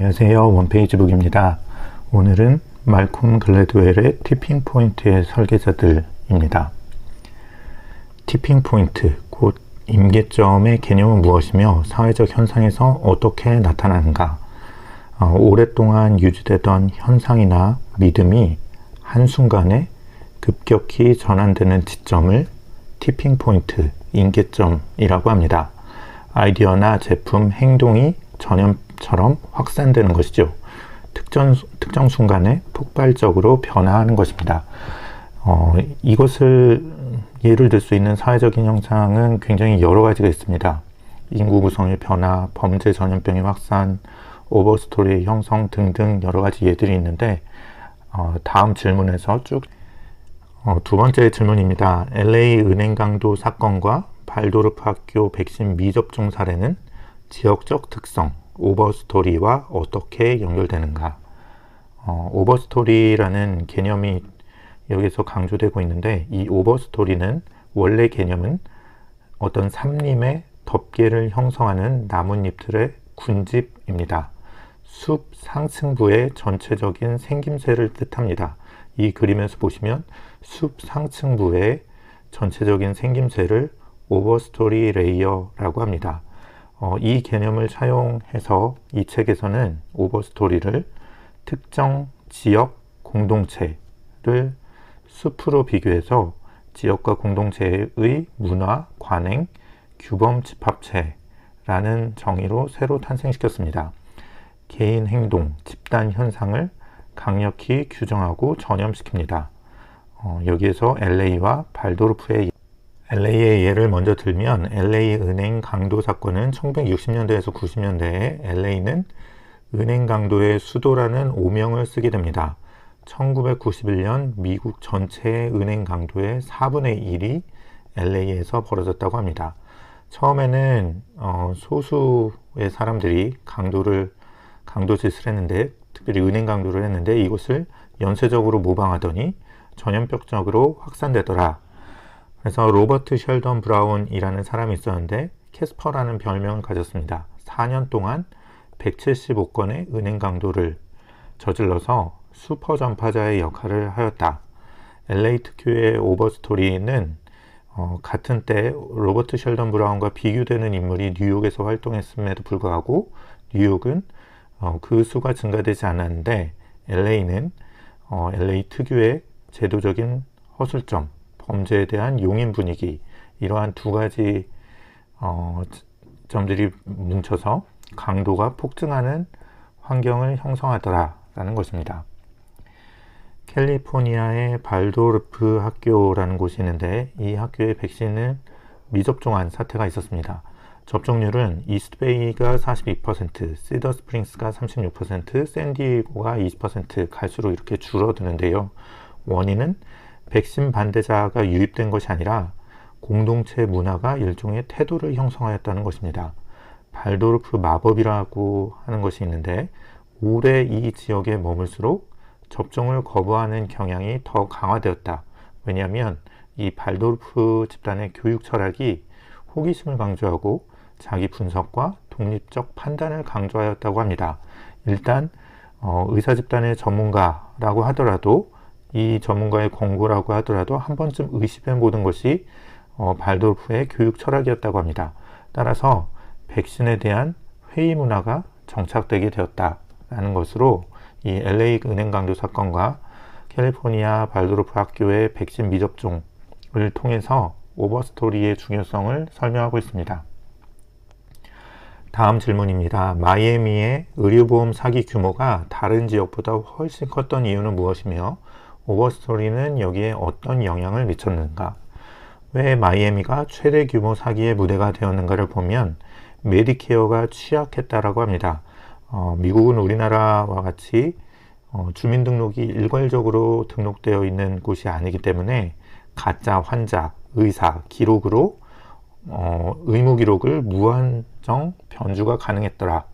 안녕하세요. 원페이지북입니다. 오늘은 말콤 글래드웰의 티핑 포인트의 설계자들입니다. 티핑 포인트, 곧 임계점의 개념은 무엇이며 사회적 현상에서 어떻게 나타나는가? 어, 오랫동안 유지되던 현상이나 믿음이 한순간에 급격히 전환되는 지점을 티핑 포인트, 임계점이라고 합니다. 아이디어나 제품, 행동이 전염 처럼 확산되는 것이죠. 특정, 특정 순간에 폭발적으로 변화하는 것입니다. 어, 이것을 예를 들 수 있는 사회적인 현상은 굉장히 여러 가지가 있습니다. 인구 구성의 변화, 범죄 전염병의 확산, 오버스토리의 형성 등등 여러 가지 예들이 있는데 어, 다음 질문에서 쭉 어, 두 번째 질문입니다. LA 은행 강도 사건과 발도르프 학교 백신 미접종 사례는 지역적 특성, 오버스토리와 어떻게 연결되는가? 어, 오버스토리라는 개념이 여기서 강조되고 있는데 이 오버스토리는 원래 개념은 어떤 삼림의 덮개를 형성하는 나뭇잎들의 군집입니다. 숲 상층부의 전체적인 생김새를 뜻합니다. 이 그림에서 보시면 숲 상층부의 전체적인 생김새를 오버스토리 레이어라고 합니다. 어, 이 개념을 차용해서 이 책에서는 오버스토리를 특정 지역 공동체를 숲으로 비교해서 지역과 공동체의 문화, 관행, 규범 집합체라는 정의로 새로 탄생시켰습니다. 개인 행동, 집단 현상을 강력히 규정하고 전염시킵니다. 어, 여기에서 LA와 발도르프의 LA의 예를 먼저 들면 LA 은행 강도 사건은 1960년대에서 90년대에 LA는 은행 강도의 수도라는 오명을 쓰게 됩니다. 1991년 미국 전체의 은행 강도의 4분의 1이 LA에서 벌어졌다고 합니다. 처음에는 어, 소수의 사람들이 강도를 강도 짓을 했는데 특별히 은행 강도를 했는데 이것을 연쇄적으로 모방하더니 전염병적으로 확산되더라. 그래서 로버트 셜던 브라운이라는 사람이 있었는데 캐스퍼라는 별명을 가졌습니다. 4년 동안 175건의 은행 강도를 저질러서 슈퍼 전파자의 역할을 하였다. LA 특유의 오버스토리는 어, 같은 때 로버트 셜던 브라운과 비교되는 인물이 뉴욕에서 활동했음에도 불구하고 뉴욕은 어, 그 수가 증가되지 않았는데 LA는 어, LA 특유의 제도적인 허술점, 범죄에 대한 용인 분위기 이러한 두 가지 어, 점들이 뭉쳐서 강도가 폭증하는 환경을 형성하더라라는 것입니다. 캘리포니아의 발도르프 학교라는 곳이 있는데 이 학교의 백신을 미접종한 사태가 있었습니다. 접종률은 이스트베이가 42%, 시더 스프링스가 36%, 샌디에고가 20% 갈수록 이렇게 줄어드는데요. 원인은 백신 반대자가 유입된 것이 아니라 공동체 문화가 일종의 태도를 형성하였다는 것입니다. 발도르프 마법이라고 하는 것이 있는데 오래 이 지역에 머물수록 접종을 거부하는 경향이 더 강화되었다. 왜냐하면 이 발도르프 집단의 교육 철학이 호기심을 강조하고 자기 분석과 독립적 판단을 강조하였다고 합니다. 일단 어, 의사 집단의 전문가라고 하더라도 이 전문가의 권고라고 하더라도 한 번쯤 의심해 보는 것이 어, 발도르프의 교육 철학이었다고 합니다. 따라서 백신에 대한 회의 문화가 정착되게 되었다라는 것으로 이 LA 은행 강도 사건과 캘리포니아 발도르프 학교의 백신 미접종을 통해서 오버스토리의 중요성을 설명하고 있습니다. 다음 질문입니다. 마이애미의 의료보험 사기 규모가 다른 지역보다 훨씬 컸던 이유는 무엇이며 오버스토리는 여기에 어떤 영향을 미쳤는가? 왜 마이애미가 최대 규모 사기의 무대가 되었는가를 보면 메디케어가 취약했다라고 합니다. 어, 미국은 우리나라와 같이 어, 주민등록이 일괄적으로 등록되어 있는 곳이 아니기 때문에 가짜 환자, 의사 기록으로 어, 의무 기록을 무한정 변주가 가능했더라.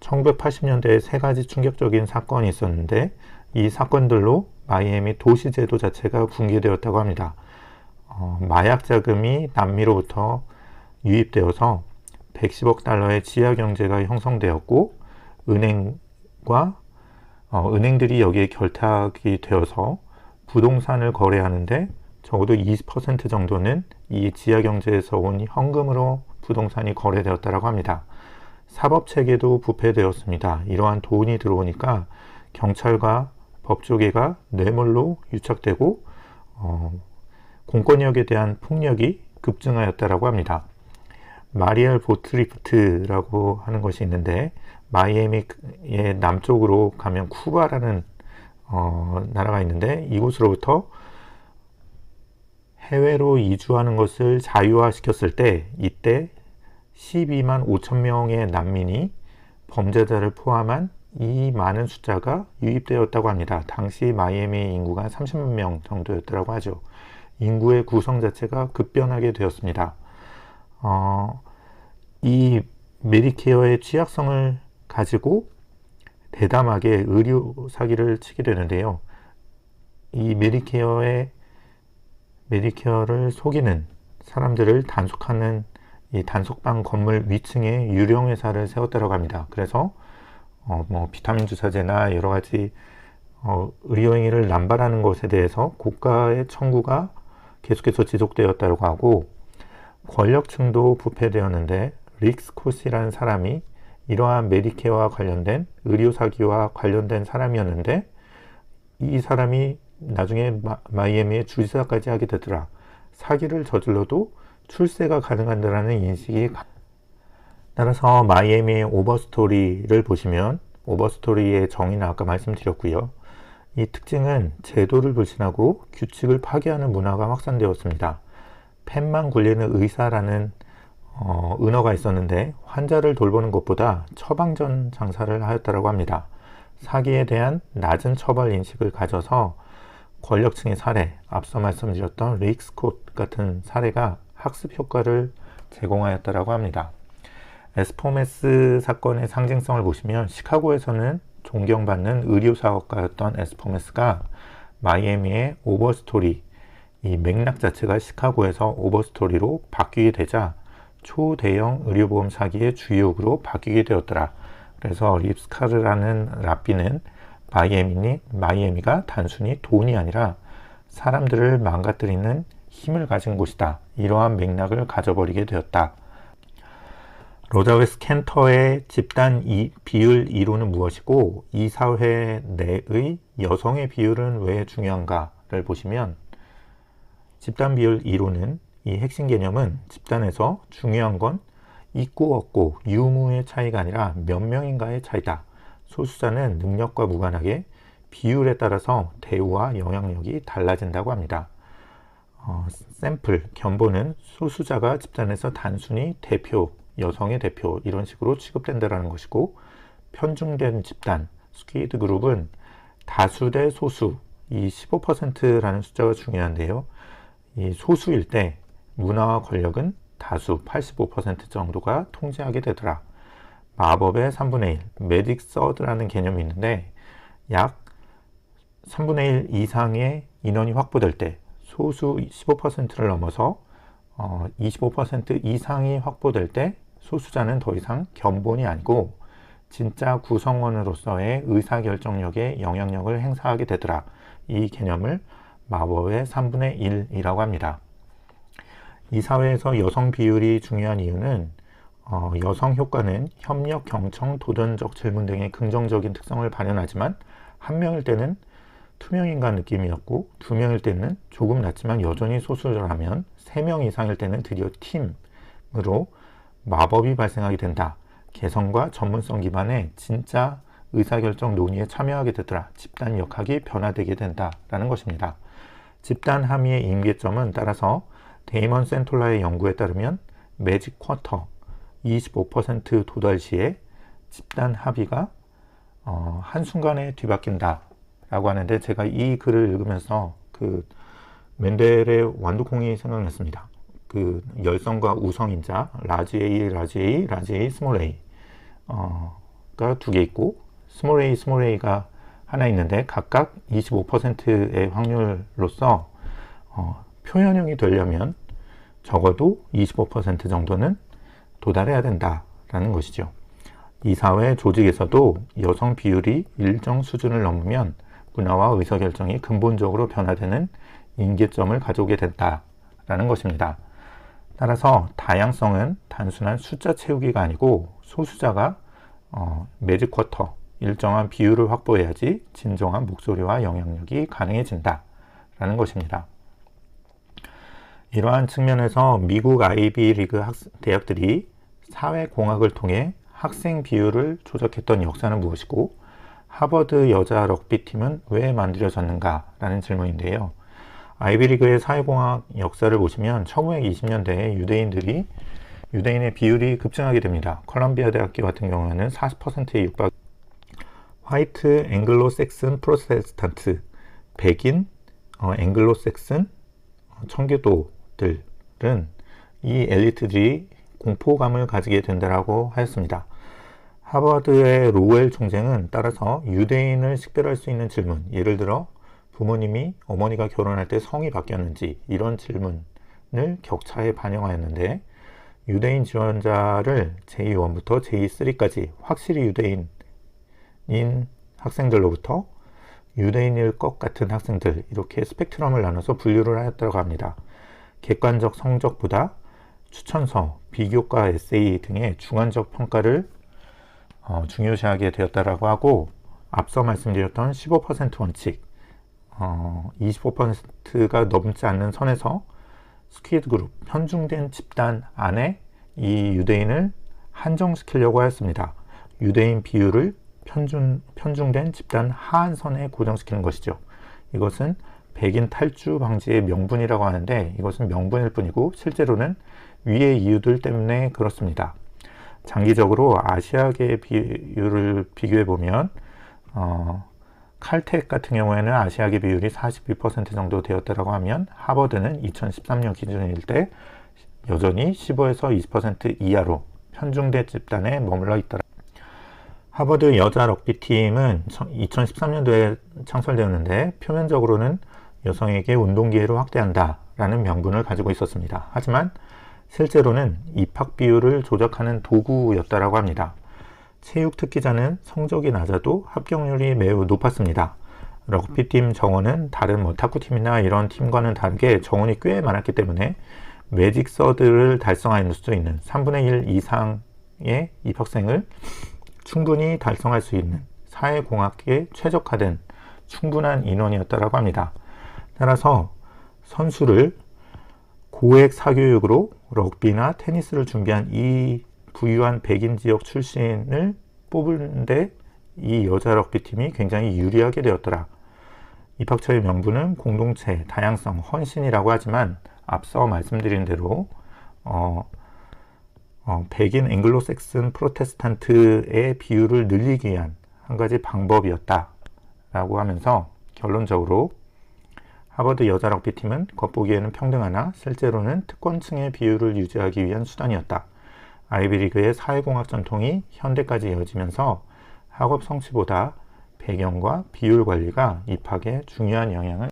1980년대에 세 가지 충격적인 사건이 있었는데 이 사건들로 마이애미 도시제도 자체가 붕괴되었다고 합니다. 어, 마약 자금이 남미로부터 유입되어서 110억 달러의 지하 경제가 형성되었고 은행 기업과 어, 은행들이 여기에 결탁이 되어서 부동산을 거래하는데 적어도 20% 정도는 이 지하 경제에서 온 현금으로 부동산이 거래되었다고 합니다. 사법 체계도 부패되었습니다. 이러한 돈이 들어오니까 경찰과 법조계가 뇌물로 유착되고 어, 공권력에 대한 폭력이 급증하였다고 합니다. 마리엘 보트리프트라고 하는 것이 있는데 마이애미의 남쪽으로 가면 쿠바라는 어, 나라가 있는데 이곳으로부터 해외로 이주하는 것을 자유화시켰을 때 이때 12만 5천 명의 난민이 범죄자를 포함한 이 많은 숫자가 유입되었다고 합니다. 당시 마이애미 인구가 30만 명 정도였다고 하죠. 인구의 구성 자체가 급변하게 되었습니다. 어, 이 메디케어의 취약성을 가지고 대담하게 의료 사기를 치게 되는데요. 이 메디케어의 메디케어를 속이는 사람들을 단속하는 이 단속방 건물 위층에 유령 회사를 세웠다고 합니다. 그래서 어, 뭐 비타민 주사제나 여러 가지 어, 의료행위를 남발하는 것에 대해서 고가의 청구가 계속해서 지속되었다고 하고 권력층도 부패되었는데 릭스 코시라는 사람이 이러한 메디케어와 관련된 의료 사기와 관련된 사람이었는데 이 사람이 나중에 마, 이애미의 주지사까지 하게 되더라. 사기를 저질러도 출세가 가능한다라는 인식이 따라서 마이애미의 오버스토리를 보시면 오버스토리의 정의는 아까 말씀드렸고요. 이 특징은 제도를 불신하고 규칙을 파괴하는 문화가 확산되었습니다. 펜만 굴리는 의사라는 어, 은어가 있었는데 환자를 돌보는 것보다 처방전 장사를 하였다고 합니다. 사기에 대한 낮은 처벌 인식을 가져서 권력층의 사례, 앞서 말씀드렸던 레익 스콧 같은 사례가 학습 효과를 제공하였다고 합니다. 에스포메스 사건의 상징성을 보시면 시카고에서는 존경받는 의료사업가였던 에스포메스가 마이애미의 오버스토리, 이 맥락 자체가 시카고에서 오버스토리로 바뀌게 되자 초대형 의료보험 사기의 주역으로 바뀌게 되었더라. 그래서 립스카르라는 랍비는 마이애미니, 마이애미가 단순히 돈이 아니라 사람들을 망가뜨리는 힘을 가진 곳이다. 이러한 맥락을 가져버리게 되었다. 로자웨스 캔터의 집단 이, 비율 이론은 무엇이고 이 사회 내의 여성의 비율은 왜 중요한가를 보시면 집단 비율 이론은 이 핵심 개념은 집단에서 중요한 건 있고 없고 유무의 차이가 아니라 몇 명인가의 차이다. 소수자는 능력과 무관하게 비율에 따라서 대우와 영향력이 달라진다고 합니다. 어, 샘플, 견본은 소수자가 집단에서 단순히 대표, 여성의 대표 이런 식으로 취급된다는 것이고 편중된 집단, 스퀴드 그룹은 다수 대 소수, 이 15%라는 숫자가 중요한데요. 이 소수일 때 문화와 권력은 다수 85% 정도가 통제하게 되더라. 마법의 3분의 1, 매직 서드라는 개념이 있는데 약 3분의 1 이상의 인원이 확보될 때 소수 15%를 넘어서 어, 25% 이상이 확보될 때 소수자는 더 이상 견본이 아니고 진짜 구성원으로서의 의사결정력에 영향력을 행사하게 되더라. 이 개념을 마법의 3분의 1이라고 합니다. 이 사회에서 여성 비율이 중요한 이유는 어, 여성 효과는 협력, 경청, 도전적 질문 등의 긍정적인 특성을 발현하지만 한 명일 때는 투명인간 느낌이었고 두 명일 때는 조금 낮지만 여전히 소수라면 세 명 이상일 때는 드디어 팀으로 마법이 발생하게 된다. 개성과 전문성 기반의 진짜 의사결정 논의에 참여하게 되더라. 집단 역학이 변화되게 된다라는 것입니다. 집단 함의의 임계점은 따라서 데이먼 센톨라의 연구에 따르면 매직 쿼터 25% 도달 시에 집단 합의가 어, 한순간에 뒤바뀐다 라고 하는데 제가 이 글을 읽으면서 그 멘델의 완두콩이 생각났습니다. 그 열성과 우성인자 라지 A, 라지 A, 라지 A, 스몰 A 어가 두 개 있고 스몰 A, 스몰 A가 하나 있는데 각각 25%의 확률로서 어, 표현형이 되려면 적어도 25% 정도는 도달해야 된다라는 것이죠. 이사회 조직에서도 여성 비율이 일정 수준을 넘으면 문화와 의사결정이 근본적으로 변화되는 인계점을 가져오게 된다라는 것입니다. 따라서 다양성은 단순한 숫자 채우기가 아니고 소수자가 어, 매직 쿼터 일정한 비율을 확보해야지 진정한 목소리와 영향력이 가능해진다 라는 것입니다. 이러한 측면에서 미국 아이비 리그 대학들이 사회공학을 통해 학생 비율을 조작했던 역사는 무엇이고 하버드 여자 럭비팀은 왜 만들어졌는가 라는 질문인데요. 아이비리그의 사회공학 역사를 보시면 1920년대에 유대인들이 유대인의 비율이 급증하게 됩니다. 컬럼비아 대학교 같은 경우에는 40%에 육박 화이트 앵글로 섹슨 프로테스탄트 백인 어, 앵글로 섹슨 청교도들은 이 엘리트들이 공포감을 가지게 된다라고 하였습니다. 하버드의 로웰 총쟁은 따라서 유대인을 식별할 수 있는 질문, 예를 들어 부모님이 어머니가 결혼할 때 성이 바뀌었는지 이런 질문을 격차에 반영하였는데 유대인 지원자를 제2원부터 제2.3까지 확실히 유대인인 학생들로부터 유대인일 것 같은 학생들 이렇게 스펙트럼을 나눠서 분류를 하였다고 합니다. 객관적 성적보다 추천서, 비교과 에세이 등의 중간적 평가를 어, 중요시하게 되었다라고 하고 앞서 말씀드렸던 15% 원칙 어, 25%가 넘지 않는 선에서 스퀴드 그룹 편중된 집단 안에 이 유대인을 한정시키려고 하였습니다. 유대인 비율을 편중, 편중된 집단 하한선에 고정시키는 것이죠. 이것은 백인 탈주 방지의 명분이라고 하는데 이것은 명분일 뿐이고 실제로는 위의 이유들 때문에 그렇습니다. 장기적으로 아시아계 비율을 비교해 보면 어, 칼텍 같은 경우에는 아시아계 비율이 42% 정도 되었다고 하면 하버드는 2013년 기준일 때 여전히 15에서 20% 이하로 편중대 집단에 머물러 있더라. 하버드 여자 럭비 팀은 2013년도에 창설되었는데 표면적으로는 여성에게 운동 기회를 확대한다 라는 명분을 가지고 있었습니다. 하지만 실제로는 입학 비율을 조작하는 도구였다라고 합니다. 체육 특기자는 성적이 낮아도 합격률이 매우 높았습니다. 럭비팀 정원은 다른 뭐 탁구팀이나 이런 팀과는 다르게 정원이 꽤 많았기 때문에 매직 서드를 달성할 수 있는 3분의 1 이상의 입학생을 충분히 달성할 수 있는 사회공학에 최적화된 충분한 인원이었다고 합니다. 따라서 선수를 고액 사교육으로 럭비나 테니스를 준비한 이 부유한 백인 지역 출신을 뽑는데 이 여자 럭비 팀이 굉장히 유리하게 되었더라. 입학처의 명분은 공동체, 다양성, 헌신이라고 하지만 앞서 말씀드린 대로 어, 어, 백인 앵글로색슨 프로테스탄트의 비율을 늘리기 위한 한 가지 방법이었다라고 하면서 결론적으로 하버드 여자 럭비팀은 겉보기에는 평등하나 실제로는 특권층의 비율을 유지하기 위한 수단이었다. 아이비리그의 사회공학 전통이 현대까지 이어지면서 학업 성취보다 배경과 비율 관리가 입학에 중요한 영향을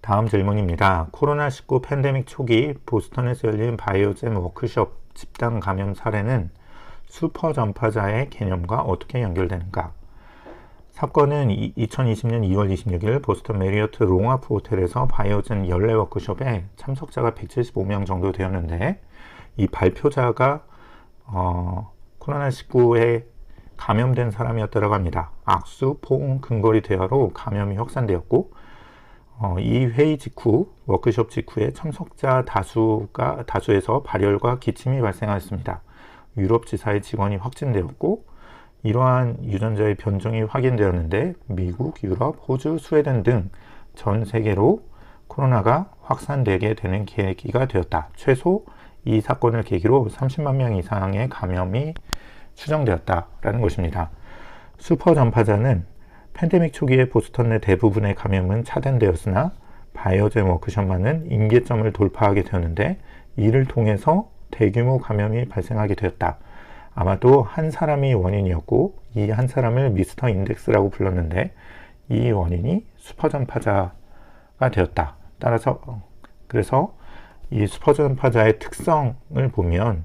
다음 질문입니다. 코로나19 팬데믹 초기 보스턴에서 열린 바이오젠 워크숍 집단 감염 사례는 슈퍼 전파자의 개념과 어떻게 연결되는가? 사건은 2020년 2월 26일 보스턴 메리어트 롱아프 호텔에서 바이오젠 연례 워크숍에 참석자가 175명 정도 되었는데 이 발표자가 어, 코로나19에 감염된 사람이었다고 합니다. 악수, 포옹, 근거리 대화로 감염이 확산되었고 어, 이 회의 직후 워크숍 직후에 참석자 다수가 다수에서 발열과 기침이 발생하였습니다. 유럽 지사의 직원이 확진되었고 이러한 유전자의 변종이 확인되었는데 미국, 유럽, 호주, 스웨덴 등 전 세계로 코로나가 확산되게 되는 계기가 되었다. 최소 이 사건을 계기로 30만 명 이상의 감염이 추정되었다라는 것입니다. 슈퍼 전파자는 팬데믹 초기에 보스턴 내 대부분의 감염은 차단되었으나 바이오젠 워크숍만은 임계점을 돌파하게 되었는데 이를 통해서 대규모 감염이 발생하게 되었다. 아마도 한 사람이 원인이었고 이 한 사람을 미스터 인덱스라고 불렀는데 이 원인이 슈퍼 전파자가 되었다. 따라서 그래서 이 슈퍼 전파자의 특성을 보면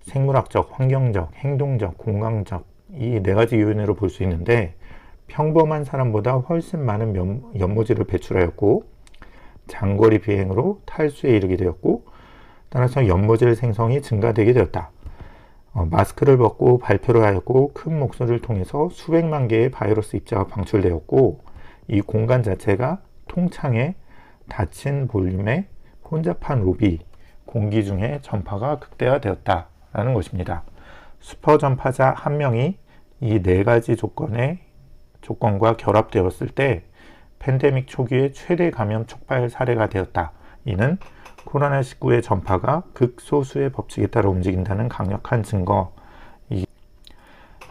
생물학적, 환경적, 행동적, 공간적 이 네 가지 요인으로 볼 수 있는데 평범한 사람보다 훨씬 많은 연, 연모질을 배출하였고 장거리 비행으로 탈수에 이르게 되었고 따라서 연모질 생성이 증가되게 되었다. 어, 마스크를 벗고 발표를 하였고 큰 목소리를 통해서 수백만 개의 바이러스 입자가 방출되었고 이 공간 자체가 통창에 닫힌 볼륨의 혼잡한 로비 공기 중에 전파가 극대화되었다라는 것입니다. 슈퍼 전파자 한 명이 이 네 가지 조건의 조건과 결합되었을 때 팬데믹 초기의 최대 감염 촉발 사례가 되었다. 이는 코로나19의 전파가 극소수의 법칙에 따라 움직인다는 강력한 증거.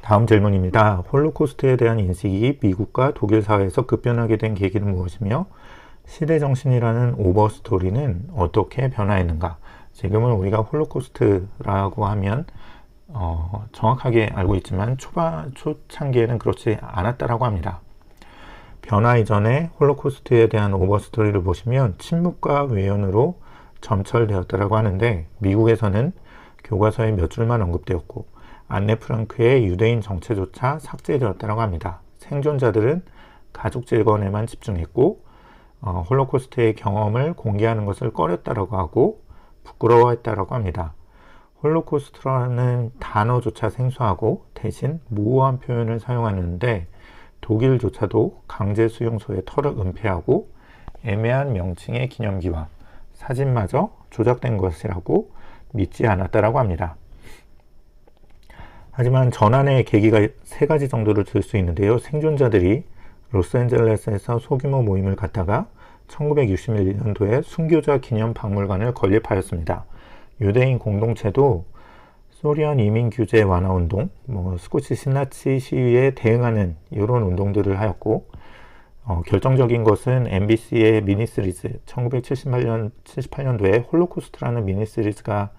다음 질문입니다. 홀로코스트에 대한 인식이 미국과 독일 사회에서 급변하게 된 계기는 무엇이며 시대 정신이라는 오버 스토리는 어떻게 변화했는가? 지금은 우리가 홀로코스트라고 하면 어, 정확하게 알고 있지만 초반 초창기에는 그렇지 않았다라고 합니다. 변화 이전에 홀로코스트에 대한 오버 스토리를 보시면 침묵과 외연으로 점철되었다라고 하는데 미국에서는 교과서에 몇 줄만 언급되었고 안네 프랑크의 유대인 정체조차 삭제되었다고 합니다. 생존자들은 가족 재건에만 집중했고 어, 홀로코스트의 경험을 공개하는 것을 꺼렸다라고 하고 부끄러워했다라고 합니다. 홀로코스트라는 단어조차 생소하고 대신 모호한 표현을 사용하는데 독일조차도 강제 수용소의 털을 은폐하고 애매한 명칭의 기념기와 사진마저 조작된 것이라고 믿지 않았다라고 합니다. 하지만 전환의 계기가 세 가지 정도를 들 수 있는데요. 생존자들이 로스앤젤레스에서 소규모 모임을 갖다가 1961년도에 순교자 기념 박물관을 건립하였습니다. 유대인 공동체도 소련 이민 규제 완화 운동, 뭐 스코치 신나치 시위에 대응하는 이런 운동들을 하였고 어, 결정적인 것은 MBC의 미니시리즈 1978년 78년도에 홀로코스트라는 미니시리즈가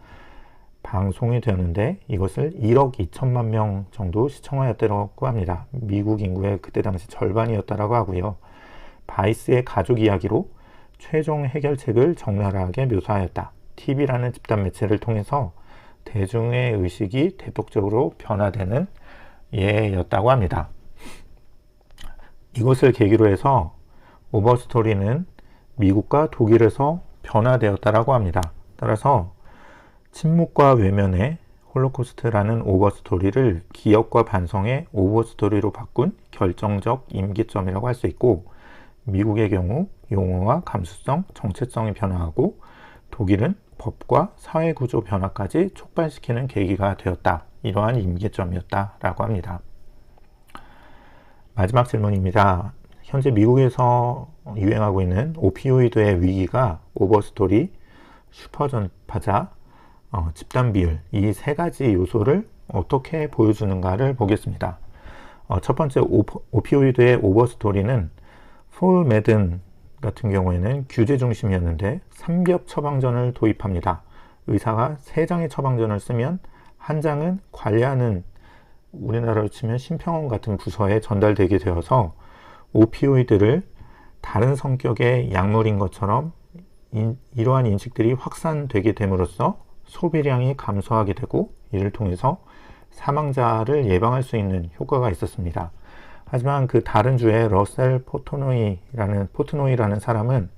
방송이 되었는데 이것을 1억 2천만 명 정도 시청하였다고 합니다. 미국 인구의 그때 당시 절반이었다라고 하고요. 바이스의 가족 이야기로 최종 해결책을 적나라하게 묘사하였다. TV라는 집단 매체를 통해서 대중의 의식이 대폭적으로 변화되는 예였다고 합니다. 이것을 계기로 해서 오버스토리는 미국과 독일에서 변화되었다라고 합니다. 따라서 침묵과 외면의 홀로코스트라는 오버스토리를 기억과 반성의 오버스토리로 바꾼 결정적 임기점이라고 할 수 있고 미국의 경우 용어와 감수성, 정체성이 변화하고 독일은 법과 사회구조 변화까지 촉발시키는 계기가 되었다. 이러한 임계점이었다라고 합니다. 마지막 질문입니다. 현재 미국에서 유행하고 있는 오피오이드의 위기가 오버스토리, 슈퍼전파자, 어, 집단 비율 이 세 가지 요소를 어떻게 보여주는가를 보겠습니다. 어, 첫 번째 오피오이드의 오버스토리는 폴 매든 같은 경우에는 규제 중심이었는데 삼겹 처방전을 도입합니다. 의사가 세 장의 처방전을 쓰면 한 장은 관리하는 우리나라로 치면 심평원 같은 부서에 전달되게 되어서 오피오이드를 다른 성격의 약물인 것처럼 인, 이러한 인식들이 확산되게 됨으로써 소비량이 감소하게 되고 이를 통해서 사망자를 예방할 수 있는 효과가 있었습니다. 하지만 그 다른 주에 러셀 포트노이라는 포트노이라는 사람은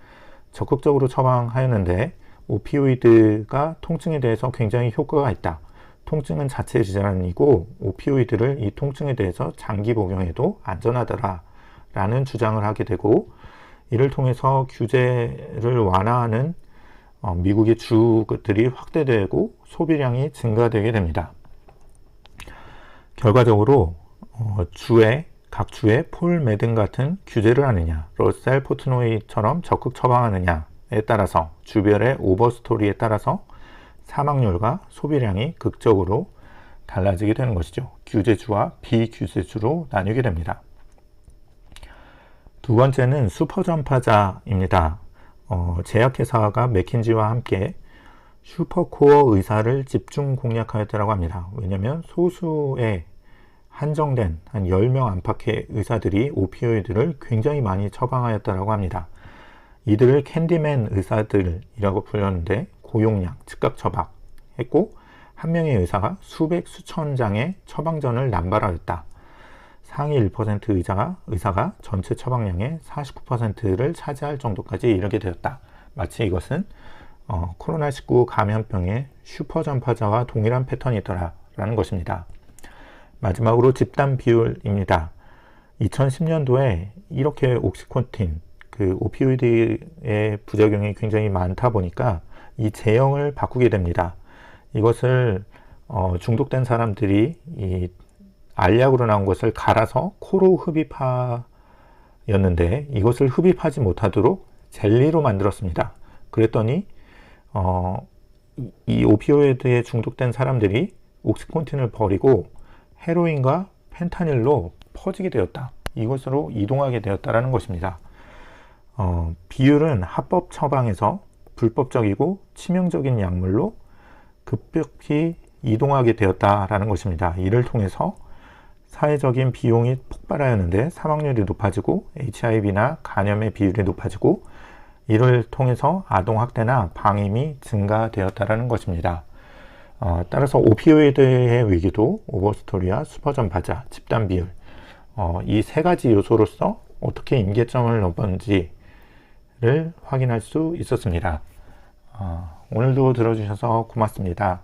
적극적으로 처방하였는데 오피오이드가 통증에 대해서 굉장히 효과가 있다. 통증은 자체 질환이고 오피오이드를 이 통증에 대해서 장기 복용해도 안전하더라 라는 주장을 하게 되고 이를 통해서 규제를 완화하는 어, 미국의 주들이 확대되고 소비량이 증가되게 됩니다. 결과적으로 어, 주에 각 주에 폴 매든 같은 규제를 하느냐, 러셀 포트노이처럼 적극 처방하느냐에 따라서 주별의 오버스토리에 따라서 사망률과 소비량이 극적으로 달라지게 되는 것이죠. 규제주와 비규제주로 나뉘게 됩니다. 두 번째는 슈퍼전파자입니다. 어, 제약회사가 맥킨지와 함께 슈퍼코어 의사를 집중 공략하였다고 합니다. 왜냐하면 소수의 한정된 한 10명 안팎의 의사들이 오피오이드를 굉장히 많이 처방하였다고 합니다. 이들을 캔디맨 의사들이라고 불렸는데 고용량, 즉각 처방했고 한 명의 의사가 수백 수천 장의 처방전을 남발하였다. 상위 1% 의사가, 의사가 전체 처방량의 49%를 차지할 정도까지 이르게 되었다. 마치 이것은 어, 코로나19 감염병의 슈퍼 전파자와 동일한 패턴이더라 라는 것입니다. 마지막으로 집단 비율입니다. 2010년도에 이렇게 옥시콘틴, 그 오피오이드의 부작용이 굉장히 많다 보니까 이 제형을 바꾸게 됩니다. 이것을 어, 중독된 사람들이 이 알약으로 나온 것을 갈아서 코로 흡입하였는데 이것을 흡입하지 못하도록 젤리로 만들었습니다. 그랬더니 어, 이, 이 오피오이드에 중독된 사람들이 옥시콘틴을 버리고 헤로인과 펜타닐로 퍼지게 되었다. 이것으로 이동하게 되었다라는 것입니다. 어, 비율은 합법 처방에서 불법적이고 치명적인 약물로 급격히 이동하게 되었다라는 것입니다. 이를 통해서 사회적인 비용이 폭발하였는데 사망률이 높아지고 HIV나 간염의 비율이 높아지고 이를 통해서 아동학대나 방임이 증가되었다라는 것입니다. 어, 따라서 오피오이드의 위기도 오버스토리와 슈퍼전파자, 집단 비율 어, 이 세 가지 요소로서 어떻게 임계점을 넘었는지를 확인할 수 있었습니다. 어, 오늘도 들어주셔서 고맙습니다.